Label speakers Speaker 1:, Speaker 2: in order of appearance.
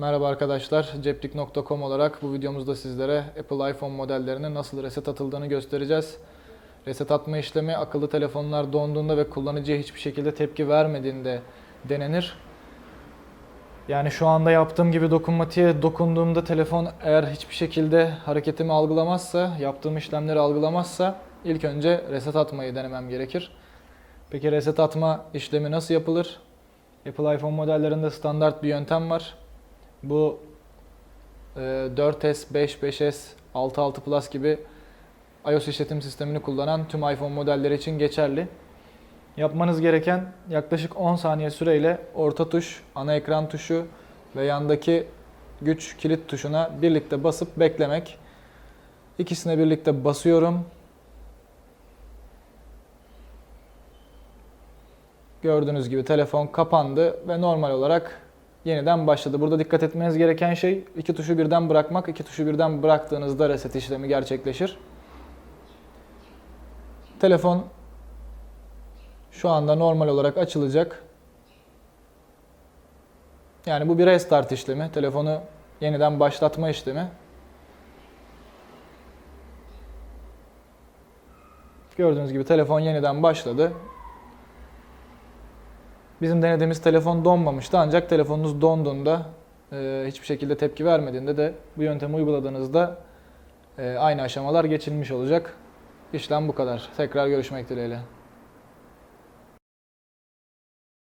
Speaker 1: Merhaba arkadaşlar, ceplik.com olarak bu videomuzda sizlere Apple iPhone modellerine nasıl reset atıldığını göstereceğiz. Reset atma işlemi akıllı telefonlar donduğunda ve kullanıcıya hiçbir şekilde tepki vermediğinde denenir. Yani şu anda yaptığım gibi dokunmatiğe dokunduğumda telefon eğer hiçbir şekilde hareketimi algılamazsa, yaptığım işlemleri algılamazsa ilk önce reset atmayı denemem gerekir. Peki reset atma işlemi nasıl yapılır? Apple iPhone modellerinde standart bir yöntem var. Bu e, 4S, 5, 5S, 6, 6 Plus gibi iOS işletim sistemini kullanan tüm iPhone modelleri için geçerli. Yapmanız gereken yaklaşık 10 saniye süreyle orta tuş, ana ekran tuşu ve yandaki güç kilit tuşuna birlikte basıp beklemek. İkisine birlikte basıyorum. Gördüğünüz gibi telefon kapandı ve normal olarak yeniden başladı. Burada dikkat etmeniz gereken şey iki tuşu birden bırakmak. İki tuşu birden bıraktığınızda reset işlemi gerçekleşir. Telefon şu anda normal olarak açılacak. Yani bu bir restart işlemi. Telefonu yeniden başlatma işlemi. Gördüğünüz gibi telefon yeniden başladı. Bizim denediğimiz telefon donmamıştı ancak telefonunuz donduğunda e, hiçbir şekilde tepki vermediğinde de bu yöntemi uyguladığınızda e, aynı aşamalar geçilmiş olacak. İşlem bu kadar. Tekrar görüşmek dileğiyle.